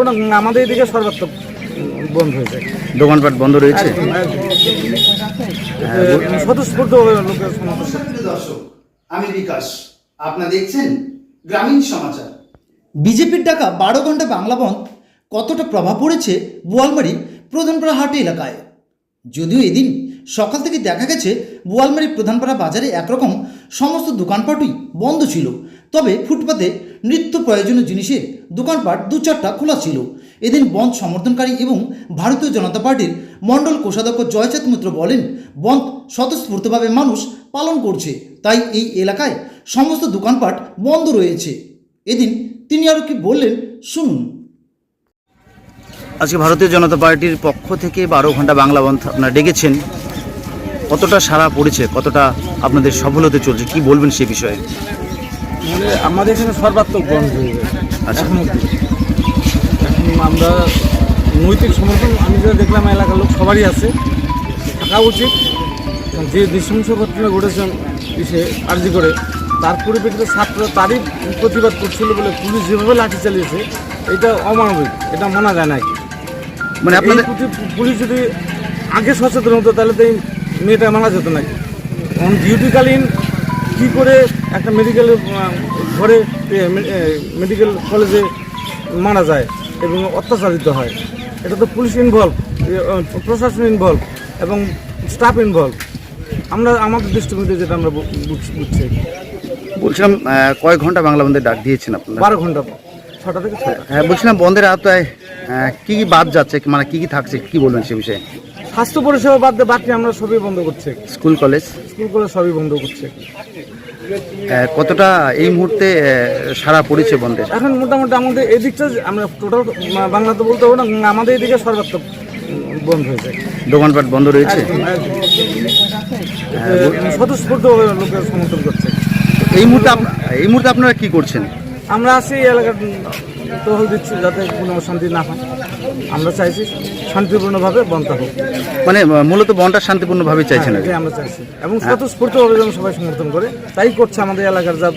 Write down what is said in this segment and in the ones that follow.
পারব না আমাদের এদিকে সর্বাত্মক বন্ধ হয়েছে দোকানপাট বন্ধ রয়েছে? স্বতঃস্ফূর্ত দর্শক আমি বিকাশ। আপনারা দেখছেন গ্রামীণ সমাচার। বিজেপির ডাকা বারো ঘণ্টা বাংলা বন্ধ কতটা প্রভাব পড়েছে বোয়ালমারি প্রধানপাড়া হাট এলাকায়? যদিও এদিন সকাল থেকে দেখা গেছে বোয়ালমারি প্রধানপাড়া বাজারে একরকম সমস্ত দোকানপাটই বন্ধ ছিল। তবে ফুটপাতে নিত্য প্রয়োজনীয় জিনিসের দোকানপাট দু চারটা খোলা ছিল। এদিন বন্ধ সমর্থনকারী এবং ভারতীয় জনতা পার্টির মণ্ডল কোষাধ্যক্ষ জয়চাঁদ মিত্র বলেন, বন্ধ স্বতঃস্ফূর্তভাবে মানুষ পালন করছে, তাই এই এলাকায় সমস্ত দোকানপাট বন্ধ রয়েছে। এদিন তিনি আরও কি বললেন, শুনুন। আজকে ভারতীয় জনতা পার্টির পক্ষ থেকে বারো ঘণ্টা বাংলা বন্ধ আপনারা ডেকেছেন। কতটা সারা পড়েছে, কতটা আপনাদের সফল হতে চলছে, কি বলবেন সে বিষয়ে? মানে আমাদের এখানে সর্বাত্মক বন্ধ হয়ে গেছে। আচ্ছা। এখন অব্দি এখন আমরা নৈতিক সমর্থন আমি যেটা দেখলাম এলাকার লোক সবারই আছে। থাকা উচিত। যে নৃশংস ঘটনা ঘটেছে ইসে আর্জি করে তার পরিপ্রেক্ষিতে ছাত্ররা তারই প্রতিবাদ করছিল বলে পুলিশ যেভাবে লাঠি চালিয়েছে এটা অমানবিক এটা মানা যায় না কি। মানে আপনাদের পুলিশ যদি আগে সচেতন হতো তাহলে তো এই মেয়েটা মারা যেত নাকি? এখন ডিউটিকালীন কী করে একটা মেডিকেল ঘরে মেডিকেল কলেজে মারা যায় এবং অত্যাচারিত হয়? এটা তো পুলিশ ইনভলভ প্রশাসন ইনভলভ এবং স্টাফ ইনভলভ আমরা আমাদের দৃষ্টিভঙ্গিতে যেটা আমরা বুঝছি। বলছিলাম কয়েক ঘণ্টা বাংলা বন্ধের ডাক দিয়েছেন আপনারা। বারো ঘণ্টা ছটা থেকে ছটা হ্যাঁ বলছিলাম বন্ধের আওতায় কি কি বাদ যাচ্ছে মানে কি কি থাকছে কি বলবেন সে বিষয়ে? স্বাস্থ্য পরিষেবা বাদ দিয়ে বাকি আমরা সবই বন্ধ করছি। School college? স্কুল কলেজ সবই বন্ধ করছে। কতটা এই মুহূর্তে সারা পড়েছে বন্ধের এখন মোটামুটি আমাদের এই দিকটা যে আমরা টোটাল বাংলাতে বলতে পারব না আমাদের এদিকে সর্বাত্মক বন্ধ হয়েছে। দোকানপাট বন্ধ রয়েছে? স্বতঃস্ফূর্ত লোকের সমর্থন করছে। এই মুহূর্তে এই মুহূর্তে আপনারা কি করছেন? আমরা আছি এই এলাকার টহল দিচ্ছি যাতে কোনো অশান্তি না হয়। আমরা চাইছি শান্তিপূর্ণভাবে বন্ধ হোক। মানে মূলত বনটা শান্তিপূর্ণভাবে চাইছেন কি। আমরা চাইছি। এবং স্বতঃস্ফূর্তভাবে যেন সবাই সমর্থন করে। তাই করছে আমাদের এলাকার যা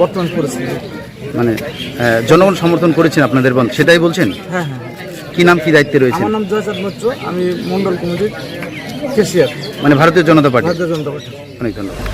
বর্তমান পরিস্থিতি। মানে জনগণ সমর্থন করেছেন আপনাদের বন্ধ সেটাই বলছেন? হ্যাঁ হ্যাঁ কি নাম কি দায়িত্বে রয়েছে আমার নাম জয়চাঁদ মিত্র। আমি মন্ডল কমিটির কেশিয়ার। মানে ভারতীয় জনতা পার্টি। ভারতীয় জনতা পার্টি। অনেক ধন্যবাদ।